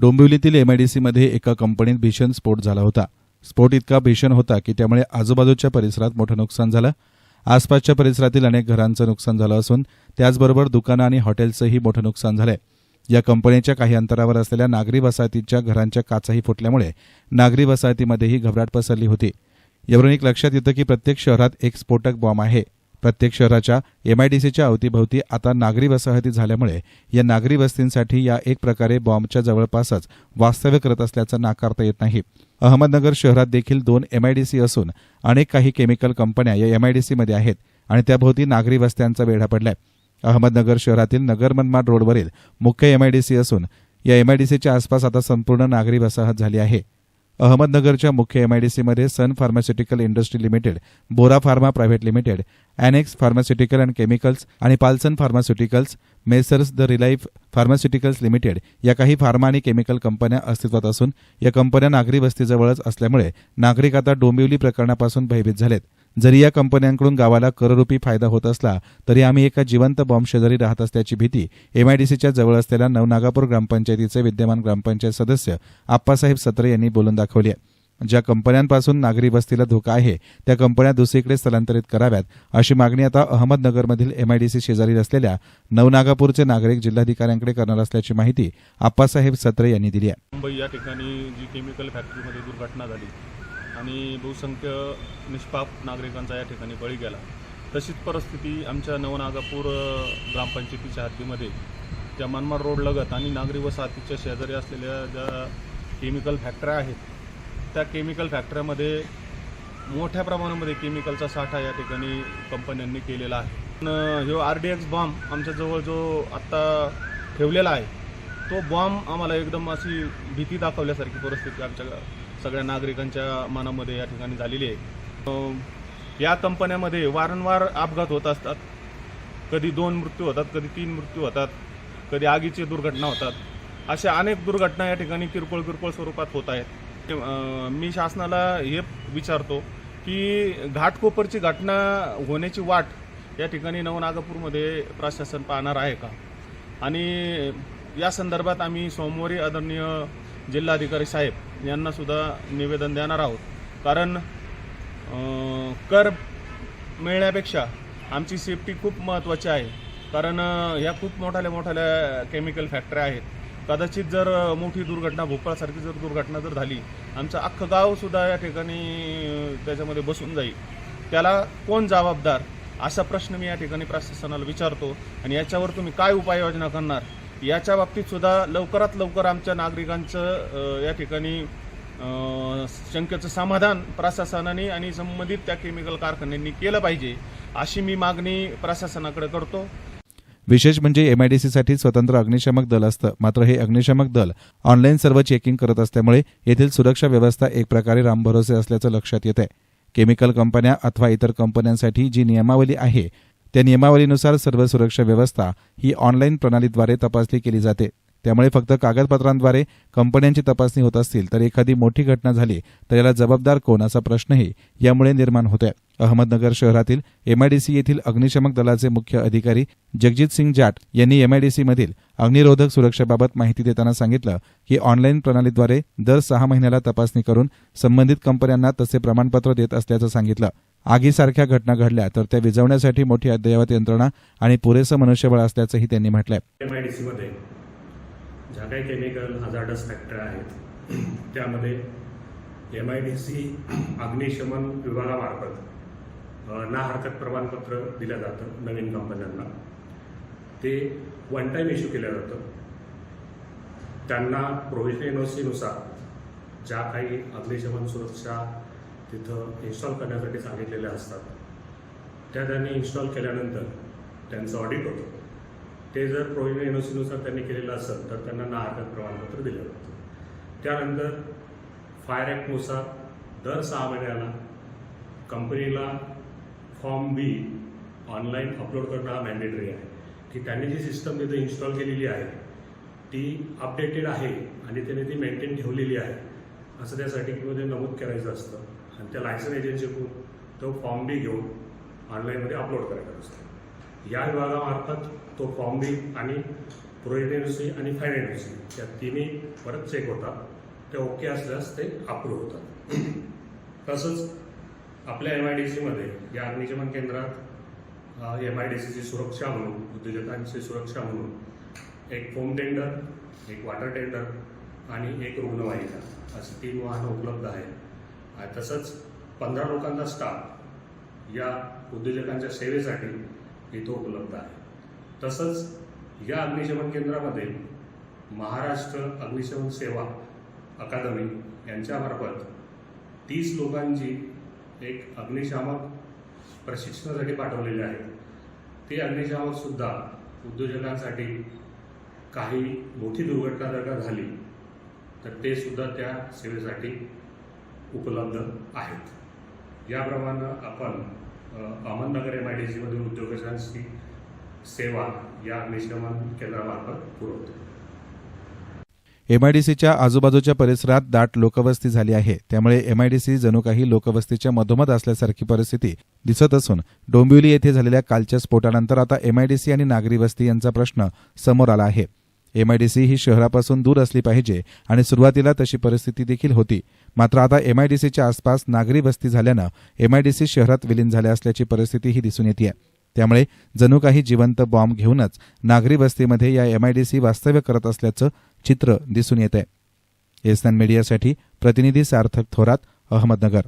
डोंबिवलीतील एमआयडीसीमध्ये एका कंपनीत भीषण स्फोट झाला होता. स्फोट इतका भीषण होता की त्यामुळे आजूबाजूच्या परिसरात मोठं नुकसान झालं. आसपासच्या परिसरातील अनेक घरांचं नुकसान झालं असून त्याचबरोबर दुकानं आणि हॉटेलचंही मोठं नुकसान झालंय. या कंपनीच्या काही अंतरावर असलेल्या नागरी वसाहतीच्या घरांच्या काचाही फुटल्यामुळे नागरी वसाहतीमध्येही घबराट पसरली होती. यावरून एक लक्षात येतं की प्रत्येक शहरात एक स्फोटक बॉम्ब आहे. प्रत्येक शहराच्या एमआयडीसीच्या अवतीभवती आता नागरी वसाहती झाल्यामुळे या नागरी वस्तींसाठी या एक प्रकारे बॉम्बच्या जवळपासच वास्तव्य करत असल्याचं नाकारता येत नाही. अहमदनगर शहरात देखील दोन एमआयडीसी असून अनेक काही केमिकल कंपन्या या एमआयडीसीमध्ये आहेत आणि त्याभोवती नागरी वस्त्यांचा वेढा पडलाय. अहमदनगर शहरातील नगर मनमाड रोडवरील मुख्य एमआयडीसी असून या एमआयडीसीच्या आसपास आता संपूर्ण नागरी वसाहत झाली आहे. अहमदनगरच्या मुख्य एमआयडीसीमध्ये Sun pharmaceutical industry limited Bora pharma private limited annex pharmaceutical and chemicals आणि Palson pharmaceuticals Messrs the Relife pharmaceuticals limited या काही फार्मा आणि केमिकल कंपन्या अस्तित्वात असून या कंपन्या नागरी वस्तीजवळच असल्यामुळे नागरिक आता डोंबिवली प्रकरणापासून भयभीत झालेत. जरी या कंपन्यांकडून गावाला कररूपी फायदा होत असला तरी आम्ही एका जिवंत बॉम्ब शेजारी राहत असल्याची भीती एमआयडीसीच्या जवळ असलेल्या नवनागापूर ग्रामपंचायतीचे विद्यमान ग्रामपंचायत सदस्य आप्पासाहेब सत्रे यांनी बोलून दाखवली आहे. ज्या कंपन्यांपासून नागरी वस्तीला धोका आहे त्या कंपन्या दुसरीकडे स्थलांतरित कराव्यात अशी मागणी आता अहमदनगरमधील एमआयडीसी शेजारी असलेल्या नवनागापूरचे नागरिक जिल्हाधिकाऱ्यांकडे करणार असल्याची माहिती आप्पासाहेब सत्रे यांनी दिली आहे. मुंबई या ठिकाणी जी केमिकल फॅक्टरीमध्ये दुर्घटना झाली आणि बहुसंख्य निष्पाप नागरिकांचा या ठिकाणी बळी गेला. तशीच परिस्थिती आमच्या नवनागापूर ग्रामपंचायतीच्या हद्दीमध्ये. ज्या मनमाड रोड लगत आणि नागरी वसाहतीच्या शेजारी असलेल्या ज्या केमिकल फॅक्टऱ्या आहेत त्या केमिकल फॅक्टऱ्यामध्ये मोठ्या प्रमाणामध्ये केमिकलचा साठा या ठिकाणी कंपन्यांनी केलेला आहे. पण ह्यो आर डी एक्स बॉम्ब आमच्याजवळ जो आत्ता ठेवलेला आहे तो बॉम्ब आम्हाला एकदम अशी भीती दाखवल्यासारखी परिस्थिती आमच्या सगळ्या नागरिकांच्या मनामध्ये या ठिकाणी झालेली आहे. या कंपन्यामध्ये वारंवार अपघात होत असतात. कधी दोन मृत्यू होतात कधी तीन मृत्यू होतात कधी आगीची दुर्घटना होतात. अशा अनेक दुर्घटना या ठिकाणी किरकोळ किरकोळ स्वरूपात होत आहेत. मी शासनाला हे विचारतो की घाटकोपरची घटना होण्याची वाट या ठिकाणी नवनागपूरमध्ये प्रशासन पाहणार आहे का? आणि या संदर्भात आम्ही सोमवारी आदरणीय जिल्हाधिकारी साहेब यांनासुद्धा निवेदन देणार आहोत. कारण कर मिळण्यापेक्षा आमची सेफ्टी खूप महत्त्वाची आहे. कारण ह्या खूप मोठ्याल्या मोठ्याल्या केमिकल फॅक्टऱ्या आहेत. कदाचित जर मोठी दुर्घटना भोपाळसारखी जर दुर्घटना जर झाली आमचं अख्खं गावसुद्धा या ठिकाणी त्याच्यामध्ये बसून जाईल. त्याला कोण जबाबदार? असा प्रश्न मी या ठिकाणी प्रशासनाला विचारतो. आणि याच्यावर तुम्ही काय उपाययोजना करणार? याच्या बाबतीत सुद्धा लवकरात लवकर आमच्या नागरिकांचं या ठिकाणी शंकेचं समाधान प्रशासनाने आणि संबंधित त्या केमिकल कारखान्यांनी केलं पाहिजे अशी मी मागणी प्रशासनाकडे करतो. विशेष म्हणजे एमआयडीसीसाठी स्वतंत्र अग्निशामक दल असतं. मात्र हे अग्निशामक दल ऑनलाईन सर्व चेकिंग करत असल्यामुळे येथील सुरक्षा व्यवस्था एक प्रकारे रामभरोसे असल्याचं लक्षात येत आहे केमिकल कंपन्या अथवा इतर कंपन्यांसाठी जी नियमावली आहे त्या नियमावलीनुसार सर्व सुरक्षा व्यवस्था ही ऑनलाईन प्रणालीद्वारे तपासणी केली जाते. त्यामुळे फक्त कागदपत्रांद्वारे कंपन्यांची तपासणी होत असतील तर एखादी मोठी घटना झाली तर याला जबाबदार कोण असा प्रश्नही यामुळे निर्माण होतोय. अहमदनगर शहरातील एमआयडीसी येथील अग्निशमक दलाचे मुख्य अधिकारी जगजित सिंग जाट यांनी एमआयडीसी मधील अग्निरोधक सुरक्षेबाबत माहिती देताना सांगितलं की ऑनलाईन प्रणालीद्वारे दर सहा महिन्याला तपासणी करून संबंधित कंपन्यांना तसे प्रमाणपत्र देत असल्याचं सांगितलं. आगीसारख्या घटना घडल्या तर त्या विझवण्यासाठी मोठी अद्ययावत यंत्रणा आणि पुरेसं मनुष्यबळ असल्याचंही त्यांनी म्हटलंय. एम आय डी सीमध्ये ज्या काही केमिकल हजार्डस फॅक्टर आहेत त्यामध्ये एम आय डी सी अग्निशमन विभागामार्फत ना हरकत प्रमाणपत्र दिलं जातं नवीन कंपन्यांना. ते वन टाईम इश्यू केलं जातं. त्यांना प्रोव्हिजन एन ओ सीनुसार ज्या काही अग्निशमन सुरक्षा तिथं इन्स्टॉल करण्यासाठी सांगितलेल्या असतात. त्या त्यांनी इन्स्टॉल केल्यानंतर त्यांचं ऑडिट होतं. ते जर प्रोविजन एन ओ सीनुसार त्यांनी केलेलं असेल तर त्यांना ना हरकत प्रमाणपत्र दिलं जातं. त्यानंतर फायर ॲक्टनुसार दर सहा महिन्याला कंपनीला फॉर्म बी ऑनलाईन अपलोड करणं हा मॅन्डेटरी आहे. की त्यांनी जी सिस्टम तिथं इन्स्टॉल केलेली आहे ती अपडेटेड आहे आणि त्याने ती मेंटेन ठेवलेली आहे असं त्या सर्टिफिकेटमध्ये नमूद करायचं असतं. आणि त्या लायसन एजन्सीकडून तो फॉर्म बी घेऊन ऑनलाईनमध्ये अपलोड करायचा असतो या विभागामार्फत तो फॉर्म बी आणि प्रोएनएनसी आणि फायनान्सी या तिन्ही परत चेक होतात. ते ओके असल्यास ते अप्रूव्ह होतात. तसंच आपल्या एम आय डी सीमध्ये या अग्निशमन केंद्रात एम आय डी सीची सुरक्षा म्हणून उद्योजकांची सुरक्षा म्हणून एक फोम टेंडर एक वॉटर टेंडर आणि एक रुग्णवाहिका अशी तीन वाहनं उपलब्ध आहेत. तसंच पंधरा लोकांचा स्टाफ या उद्योजकांच्या सेवेसाठी इथं उपलब्ध आहे. तसंच या अग्निशमन केंद्रामध्ये महाराष्ट्र अग्निशमन सेवा अकादमी यांच्यामार्फत तीस लोकांची एक अग्निशामक प्रशिक्षणासाठी पाठवलेले आहेत ते अग्निशामकसुद्धा उद्योजकांसाठी काही मोठी दुर्घटना जर का झाली तर ते सुद्धा त्या सेवेसाठी उपलब्ध आहेत. याप्रमाणे आपण अहमदनगर एम आय डी सीमधील उद्योजकांची सेवा या अग्निशमन केंद्रामार्फत पुरवतो. एमआयडीसीच्या आजूबाजूच्या परिसरात दाट लोकवस्ती झाली आहे. त्यामुळे एमआयडीसी जणू काही लोकवस्तीच्या मधोमध असल्यासारखी परिस्थिती दिसत असून डोंबिवली येथे झालेल्या कालच्या स्फोटानंतर आता एमआयडीसी आणि नागरी वस्ती यांचा प्रश्न समोर आला आहे. एमआयडीसी ही शहरापासून दूर असली पाहिजे आणि सुरुवातीला तशी परिस्थिती देखील होती. मात्र आता एमआयडीसीच्या आसपास नागरी वस्ती झाल्यानं एमआयडीसी शहरात विलीन झाल्या असल्याची परिस्थितीही दिसून येते त्यामुळे जणू काही जिवंत बॉम्ब घेऊनच नागरी वस्तीमध्ये या एमआयडीसी वास्तव्य करत असल्याचं चित्र दिसून येत आहे एसएन मीडियासाठी प्रतिनिधी सार्थक थोरात अहमदनगर.